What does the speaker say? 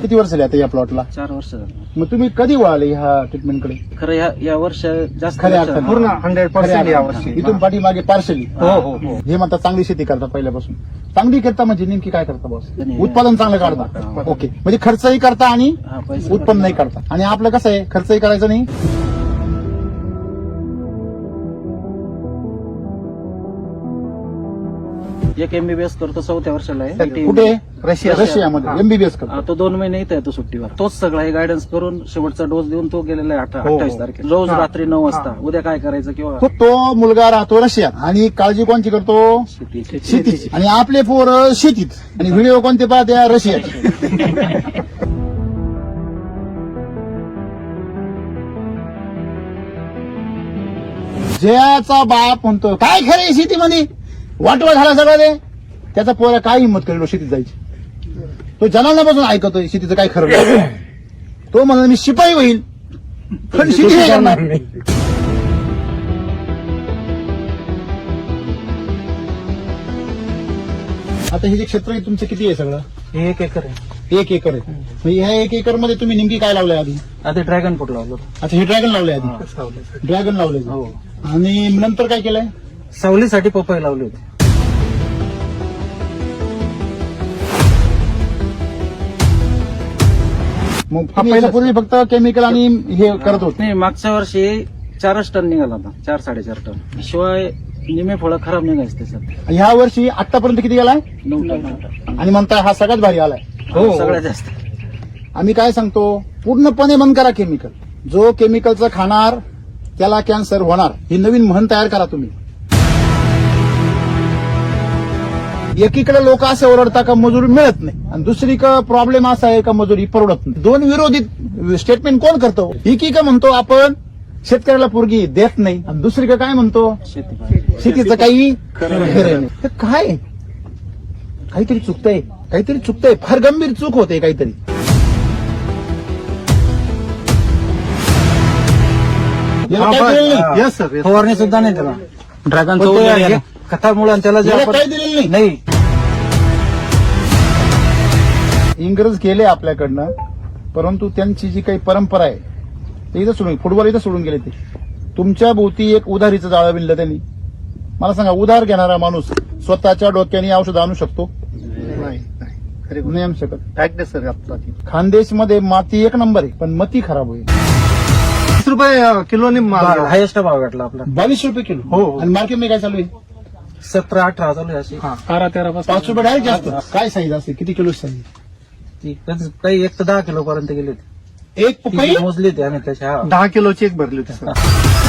किती वर्ष झाली आता या प्लॉटला चार वर्ष झाली. मग तुम्ही कधी वळाले ह्या ट्रीटमेंटकडे खरं या या वर्ष जास्त खऱ्या अर्थाने. पूर्ण हंड्रेड पर्सेंट. यावर्षी इथून पाठीमागे पार्शली हो हो हो. हे म्हणतात चांगली शेती करता पहिल्यापासून. चांगली करता म्हणजे नेमकी काय करता बॉस नाही. उत्पादन चांगलं काढता. ओके म्हणजे खर्चही करता आणि हा, पैसे उत्पन्न नाही करता. आणि आपलं कसं आहे? खर्चही करायचं नाही. एक एमबीबीएस करतो चौथ्या वर्षाला आहे. कुठे? रशिया रशियामध्ये. एमबीबीएस करतो. तो दोन महिने इथं येतो सुट्टीवर. तोच सगळा हे गायडन्स करून शेवटचा डोस देऊन तो गेलेला आहे अठरा हो, हो. अठ्ठावीस तारखेला. रोज. रात्री नऊ वाजता. उद्या काय करायचं किंवा तो मुलगा राहतो रशियात. आणि काळजी कोणची करतो? शेती शेतीची. आणि आपले पोर शेतीत. आणि व्हिडिओ कोणते पाहते? रशियात. जयाचा बाप म्हणतो काय खरं शेतीमध्ये? वाटवा झाला सगळं ते. त्याचा पोरा काय हिंमत करेल शेतीत जायची? तो जनावरांपासून ऐकतोय शेतीचं काय खरं नाही. तो म्हणा मी शिपाई होईल पण शेती नाही करणार. आता हे जे क्षेत्र आहे तुमचं किती आहे सगळं? हे एक एकर आहे. एक एकर आहे. मग ह्या एक एकरमध्ये तुम्ही नेमकी काय लावलंय आधी? आता ड्रॅगन फ्रूट लावलो. अच्छा हे ड्रॅगन लावलंय आधी. सावलीसाठी. ड्रॅगन लावलंय. हो. आणि नंतर काय केलंय? सावलीसाठी पपई लावली होती. मग तुम्ही याच्यापूर्वी फक्त केमिकल आणि हे करत होते. नाही मागच्या वर्षी चारच टन निघाला होता. चार साडेचार टन. शिवाय निमे फळं खराब निघायचे त्याच्यात. ह्या वर्षी आतापर्यंत किती गेलाय? नऊ टन. आणि म्हणताय हा सगळ्यात भारी आलाय. हो. सगळ्यात जास्त. आम्ही काय सांगतो पूर्णपणे बंद करा केमिकल जो केमिकलचं खाणार त्याला कॅन्सर होणार. ही नवीन म्हण तयार करा तुम्ही. एकीकडे लोक असे ओरडता का मजुरी मिळत नाही? आणि दुसरीकडे प्रॉब्लेम असा आहे का मजुरी परवडत नाही? दोन विरोधी स्टेटमेंट कोण करतो? एकीकडे म्हणतो आपण शेतकऱ्याला पोरगी देत नाही. आणि दुसरीकडे काय म्हणतो? शेती शेतीचं काही खरं नाही. हे काय? काहीतरी चुकतंय. काहीतरी चुकतंय. फार गंभीर चूक होते काहीतरी. याला काय दिलेलं नाही? येस सर फवारणी सुद्धा नाही त्याला. ड्रॅगन खतामुळे त्याला काय दिलेलं नाही. इंग्रज गेले आपल्याकडनं परंतु त्यांची जी काही परंपरा आहे ते इथं सोडून फुटबॉल इथं सोडून गेले ते. तुमच्या भोवती एक उधारीचं जाळं विणलं त्यांनी. मला सांगा उधार घेणारा माणूस स्वतःच्या डोक्याने औषध आणू शकतो? नाही शकत. सर आपला खानदेशमध्ये माती एक नंबर आहे पण मती खराब होईल तीस रुपये किलोने माल हायेस्ट भाव भेटला आपला. बावीस रुपये किलो. हो. आणि मार्केटमध्ये काय चालू आहे? सतरा अठरा चालू आहे अशी. हा. बारा तेरा पाच रुपये डायरेक्ट जास्त. काय साईज असते? किती किलो साईज काही एक तर दहा किलो पर्यंत गेली होती. एक पपई मोजली होती आम्ही त्याच्या दहा किलोची एक भरली होती सर.